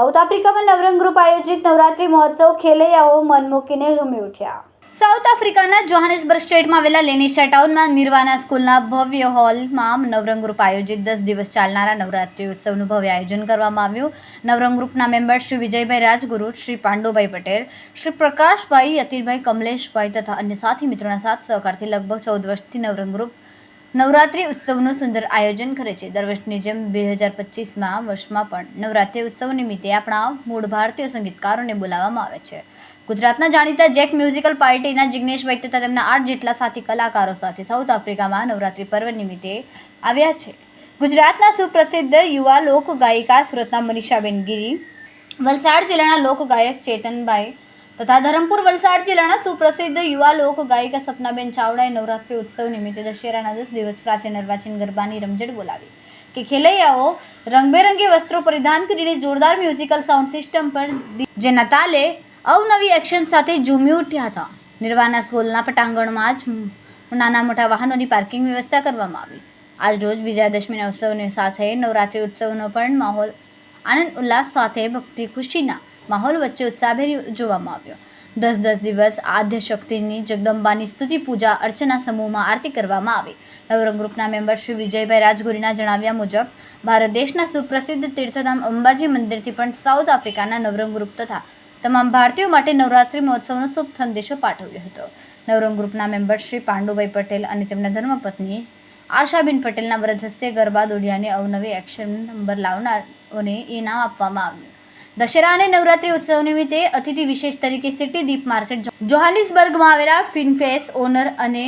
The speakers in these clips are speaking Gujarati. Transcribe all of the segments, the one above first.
સાઉથ આફ્રિકામાં નવરંગ ગ્રુપ આયોજિત નવરાત્રી મહોત્સવ ખેલૈયાઓ મન મૂકીને ઝૂમી ઉઠ્યા. સાઉથ આફ્રિકાના જોહાનિસબર્ગ સ્ટેટમાં આવેલા લેનિશા ટાઉનમાં નિર્વાના સ્કૂલના ભવ્ય હોલમાં નવરંગ ગ્રુપ આયોજિત દસ દિવસ ચાલનારા નવરાત્રી ઉત્સવનું ભવ્ય આયોજન કરવામાં આવ્યું. નવરંગ ગ્રુપના મેમ્બર શ્રી વિજયભાઈ રાજગુરુ, શ્રી પાંડુભાઈ પટેલ, શ્રી પ્રકાશભાઈ યતિરભાઈ કમલેશભાઈ તથા અન્ય સાથી મિત્રોના સાથ સહકારથી લગભગ ચૌદ વર્ષથી નવરંગ ગ્રુપ નવરાત્રિ ઉત્સવનું સુંદર આયોજન કરે છે. દર વર્ષની જેમ બે હજાર પચીસમાં વર્ષમાં પણ નવરાત્રિ ઉત્સવ નિમિત્તે આપણા મૂળ ભારતીય સંગીતકારોને બોલાવવામાં આવે છે. ગુજરાતના જાણીતા જેક મ્યુઝિકલ પાર્ટીના જિગ્નેશભાઈ તથા તેમના આઠ જેટલા સાથી કલાકારો સાથે સાઉથ આફ્રિકામાં નવરાત્રિ પર્વ નિમિત્તે આવ્યા છે. ગુજરાતના સુપ્રસિદ્ધ યુવા લોક ગાયિકા સુરતના મનીષાબેન ગીરી, વલસાડ જિલ્લાના લોકગાયક ચેતનભાઈ તથા ધરમપુર, વલસાડ જિલ્લાના સુપ્રસિદ્ધ યુવા લોક ગાયિકા સપનાબેન ચાવડાએ નવરાત્રિ ઉત્સવ નિમિત્તે દશેરાના દસ દિવસ પ્રાચીન અર્વાચીન ગરબાની રમઝટ બોલાવી કે ખેલૈયાઓ રંગબેરંગી વસ્ત્રો પરિધાન કરીને જોરદાર મ્યુઝિકલ સાઉન્ડ સિસ્ટમ પર જેના તાલે અવનવી એક્શન સાથે ઝૂમી ઉઠ્યા હતા. નિર્વાણા સ્કૂલના પટાંગણમાં જ નાના મોટા વાહનોની પાર્કિંગ વ્યવસ્થા કરવામાં આવી. આજરોજ વિજયાદશમીના ઉત્સવની સાથે નવરાત્રિ ઉત્સવનો પણ માહોલ આનંદ ઉલ્લાસ સાથે ભક્તિ ખુશીના માહોલ વચ્ચે ઉત્સાહભેર જોવામાં આવ્યો. દસ દસ દિવસ આદ્ય શક્તિની જગદંબાની સ્તુતિ, પૂજા, અર્ચના સમૂહમાં આરતી કરવામાં આવી. નવરંગ ગ્રુપના મેમ્બર શ્રી વિજયભાઈ રાજગુરીના જણાવ્યા મુજબ, ભારત દેશના સુપ્રસિદ્ધ તીર્થધામ અંબાજી મંદિરથી પણ સાઉથ આફ્રિકાના નવરંગ ગ્રુપ તથા તમામ ભારતીયો માટે નવરાત્રિ મહોત્સવનો શુભ સંદેશો પાઠવ્યો હતો. નવરંગ ગ્રુપના મેમ્બર શ્રી પાંડુભાઈ પટેલ અને તેમના ધર્મપત્ની આશાબેન પટેલના વરદ હસ્તે ગરબા દોડિયાને અવનવી એક્શન નંબર લાવનારોને ઇનામ આપવામાં આવ્યું. દશેરા અને નવરાત્રી ઉત્સવ નિમિત્તે અતિથિ વિશેષ તરીકે સિટી દીપ માર્કેટ જોહાનિસબર્ગમાં આવેલા ફિનફેસ ઓનર અને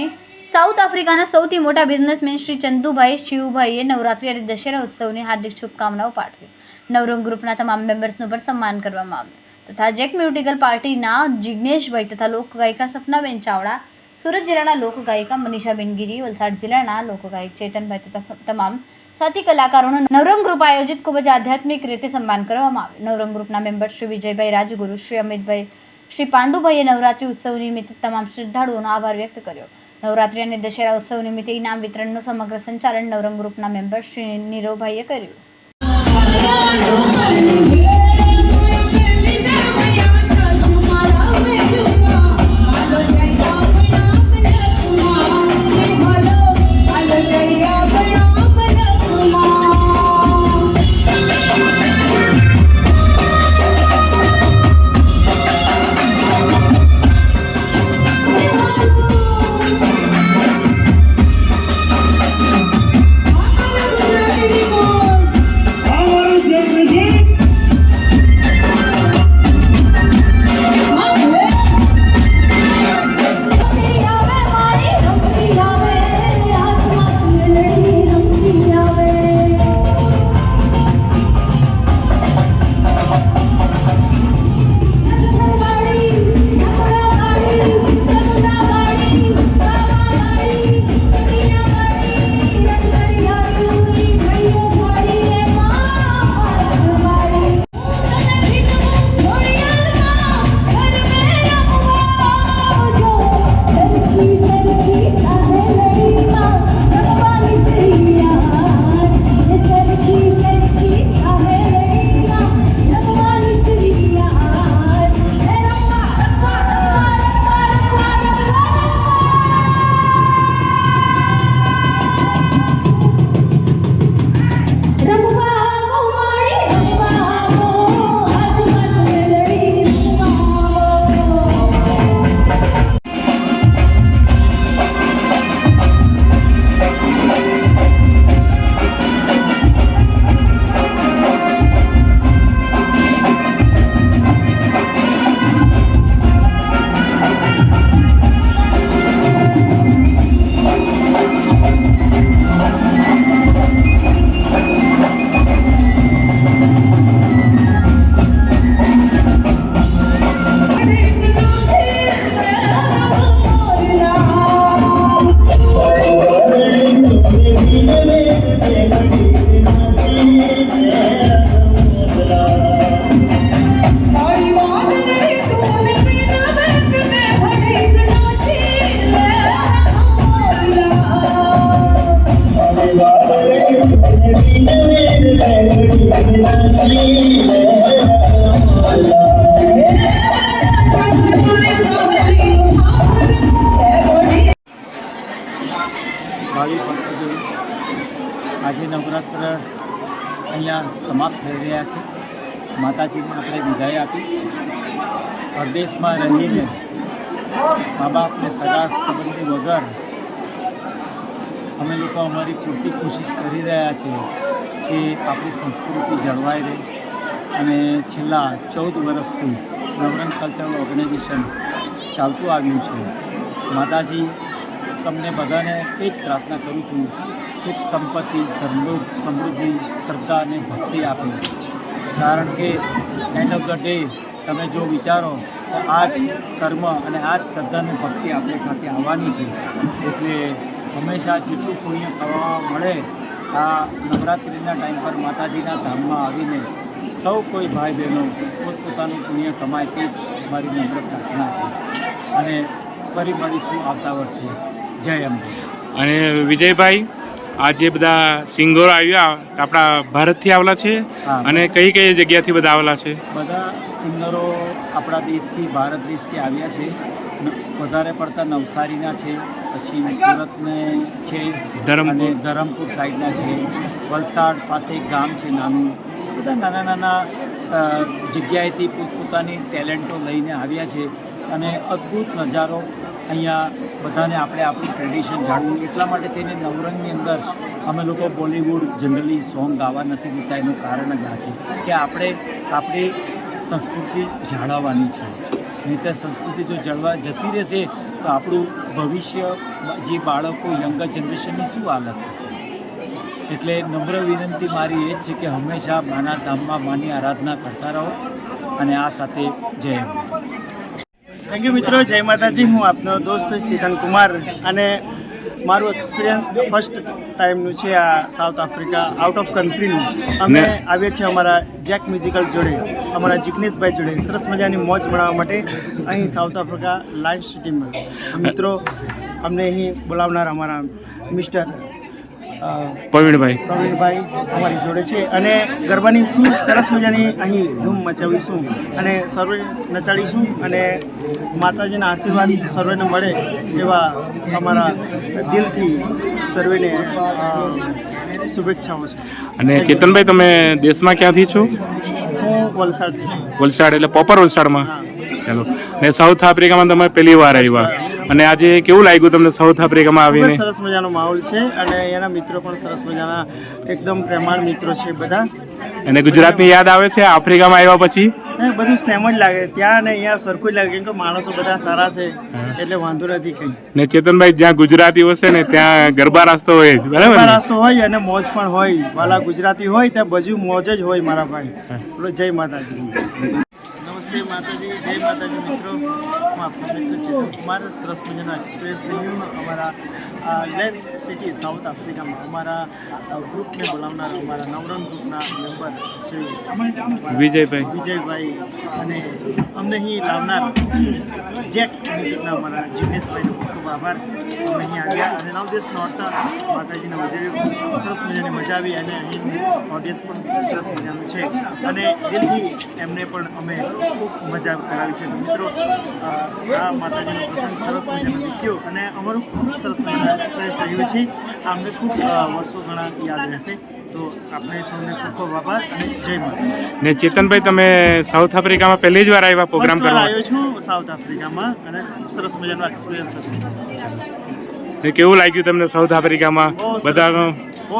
સાઉથ આફ્રિકાના સૌથી મોટા બિઝનેસમેન શ્રી ચંદુભાઈ શિવભાઈએ નવરાત્રી અને દશેરા ઉત્સવની હાર્દિક શુભકામનાઓ પાઠવી. નવરંગ ગ્રુપના તમામ મેમ્બર્સનું પણ સન્માન કરવામાં આવ્યું. તથા જેક મ્યુટિકલ પાર્ટીના જિગ્નેશભાઈ તથા લોકગાયિકા સપનાબેન ચાવડા, સુરત જિલ્લાના લોકગાયિકા મનીષાબેન ગીરી, વલસાડ જિલ્લાના લોકગાયક ચેતનભાઈ તથા તમામ સાથી કલાકારોનું નવરંગ ગ્રુપ આયોજિત ખૂબ જ આધ્યાત્મિક રીતે સન્માન કરવામાં આવ્યું. નવરંગ ગ્રુપના મેમ્બર શ્રી વિજયભાઈ રાજગુરુ, શ્રી અમિતભાઈ, શ્રી પાંડુભાઈએ નવરાત્રિ ઉત્સવ નિમિત્તે તમામ શ્રદ્ધાળુઓનો આભાર વ્યક્ત કર્યો. નવરાત્રિ અને દશેરા ઉત્સવ નિમિત્તે ઇનામ વિતરણનું સમગ્ર સંચાલન નવરંગ ગ્રુપના મેમ્બર શ્રી નીરવભાઈએ કર્યું. માતાજીને આપણે વિદાય આપી. પરદેશમાં રહીને મા બાપને સગા સંબંધી વગર અમે લોકો અમારી પૂરતી કોશિશ કરી રહ્યા છીએ કે આપણી સંસ્કૃતિ જળવાઈ રહે અને છેલ્લા ચૌદ વર્ષથી નવરંગ કલ્ચરલ ઓર્ગેનાઇઝેશન ચાલતું આવ્યું છે. માતાજી, તમને બધાને એ જ પ્રાર્થના કરું છું, સુખ સંપત્તિ, સમૃદ્ધ સમૃદ્ધિ, શ્રદ્ધા અને ભક્તિ આપે. કારણ કે એન્ડ ઓફ ધ ડે તમે જો વિચારો તો આ જ કર્મ અને આ જ શ્રદ્ધાની ભક્તિ આપણી સાથે આવવાની છે. એટલે હંમેશા જેટલું પુણ્ય કરવા મળે આ નવરાત્રિના ટાઈમ પર માતાજીના ધામમાં આવીને સૌ કોઈ ભાઈ બહેનો પોતપોતાનું પુણ્ય કમાય તે જ મારી નમ્ર પ્રાર્થના છે. અને ફરી મળીશું આવતા વર્ષે. જય અંબે. અને વિજયભાઈ? આ જે બધા સિંગરો આવ્યા આપણા ભારતથી આવેલા છે અને કઈ કઈ જગ્યાથી બધા આવેલા છે? બધા સિંગરો આપણા દેશથી ભારત દેશથી આવ્યા છે. વધારે પડતા નવસારીના છે પછી સુરતને છે ધરમપુર. ધરમપુર સાઈડના છે. વલસાડ પાસે એક ગામ છે નાનું. બધા નાના નાના જગ્યાએથી પોતપોતાની ટેલેન્ટો લઈને આવ્યા છે. અને અદ્ભુત નજારો અહીંયા બધાને આપણે આપણું ટ્રેડિશન જાળવું એટલા માટે તેને નવરંગની અંદર અમે લોકો બોલિવૂડ જનરલી સોંગ ગાવા નથી દેતા. એનું કારણ જ આ છે કે આપણે આપણી સંસ્કૃતિ જાળવવાની છે. નહીં તો સંસ્કૃતિ જો જળવા જતી રહેશે, તો આપણું ભવિષ્ય જે બાળકો યંગર જનરેશનની શું હાલત થશે? એટલે નમ્ર વિનંતી મારી એ જ છે કે હંમેશા માના ધામમાં માની આરાધના કરતા રહો. અને આ સાથે જય થેન્ક યુ મિત્રો જય માતાજી. હું આપનો દોસ્ત ચેતન કુમાર અને મારું એક્સપિરિયન્સ ફર્સ્ટ ટાઈમનું છે આ સાઉથ આફ્રિકા આઉટ ઓફ કન્ટ્રીનું અમે આવીએ છીએ અમારા જેક મ્યુઝિકલ જોડે અમારા જિગ્નેશભાઈ જોડે. સરસ મજાની મોજ માણવા માટે અહીં સાઉથ આફ્રિકા લાઇન સિટીમાં મિત્રો અમને અહીં બોલાવનાર અમારા મિસ્ટર પ્રવીણભાઈ. પ્રવીણભાઈ અમારી જોડે છે અને ગરબાની શું સરસ મજાની અહીં ધૂમ મચાવીશું અને સર્વે નચાડીશું અને માતાજીના આશીર્વાદ સર્વેને મળે એવા અમારા દિલથી સર્વેને શુભેચ્છાઓ છે. અને કેતનભાઈ તમે દેશમાં ક્યાંથી છો? હું વલસાડથી વલસાડ એટલે પ્રોપર વલસાડમાં. ચાલો. ને સાઉથ આફ્રિકામાં તમે પહેલી વાર આવ્યા. અને આજે કેવું લાગ્યું તમને સાઉથ આફ્રિકામાં આવીને? સરસ મજાનો માહોલ છે અને એના મિત્રો પણ સરસ મજાના એકદમ પ્રેમાળ મિત્રો છે બધા. અને ગુજરાતની યાદ આવે છે આફ્રિકામાં આવ્યા પછી? બધું સેમ જ લાગે. ત્યાં ને અહીંયા સરખું જ લાગે કેમ કે માણસો બધા સારા છે એટલે વાંધો નથી કઈ. ને ચેતનભાઈ જ્યાં ગુજરાતી હશે ને ત્યાં ગરબા રાસ્તો હોય બરાબર રાસ્તો હોય અને મોજ પણ હોય. વાલા ગુજરાતી હોય ત્યાં બધું મોજ જ હોય મારા ભાઈ. જય માતાજી. નમસ્તે માતાજી જય માતાજી મિત્રો. હું આપનો મિત્ર ચેતન કુમાર સરસ મજાનો એક્સપ્રેસ રિવ્યુ અમારા લેન્સ સિટી સાઉથ આફ્રિકામાં અમારા ગ્રુપને બોલાવનાર અમારા નવરંગ ગ્રુપના મેમ્બર શ્રી વિજયભાઈ. વિજયભાઈ અને અમને અહીં લાવનાર જેક મ્યુઝિકના અમારા જીગ્નેશભાઈનો ખૂબ ખૂબ આભાર. અમે અહીં આવ્યા અને નવ દિવસ નોરતા માતાજીને ઉજવ્યું. સરસ મજાની મજા આવી અને અહીં ઓડિયન્સ પણ સરસ મજાનું છે. અને દિલથી એમને પણ અમે ખૂબ મજા કરાવી છે. મિત્રો આ માતાજીનો પ્રસંગ સરસ મજાનો વીત્યો અને અમારું ખૂબ સરસ મજાનો એક્સપિરિયન્સ રહ્યું છે. આ અમને ખૂબ વર્ષો ઘણા યાદ રહેશે. તો આપણે સૌને ખૂબ ખૂબ આભાર અને જય માતા ને ચેતનભાઈ તમે સાઉથ આફ્રિકામાં પહેલી જ વાર આવ્યા પ્રોગ્રામ કરવા? આવ્યો છું સાઉથ આફ્રિકામાં અને ખૂબ સરસ મજાનો એક્સપિરિયન્સ હતો. કેવું લાગ્યું તમને સાઉથ આફ્રિકામાં? બધા.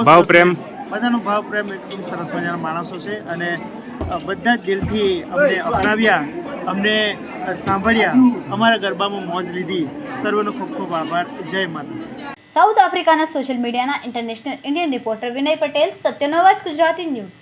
ભાવ પ્રેમ? બધાનો ભાવ પ્રેમ એકદમ સરસ મજાના માણસો છે અને બધા દિલથી અમને અપનાવ્યા, અમને સાંભળ્યા, અમારા ગરબામાં મોજ લીધી. સર્વનો ખૂબ ખૂબ આભાર. જય માતા સાઉથ આફ્રિકાના સોશિયલ મીડિયાના international Indian reporter Vinay Patel, સત્યનો અવાજ, ગુજરાતી ન્યૂઝ.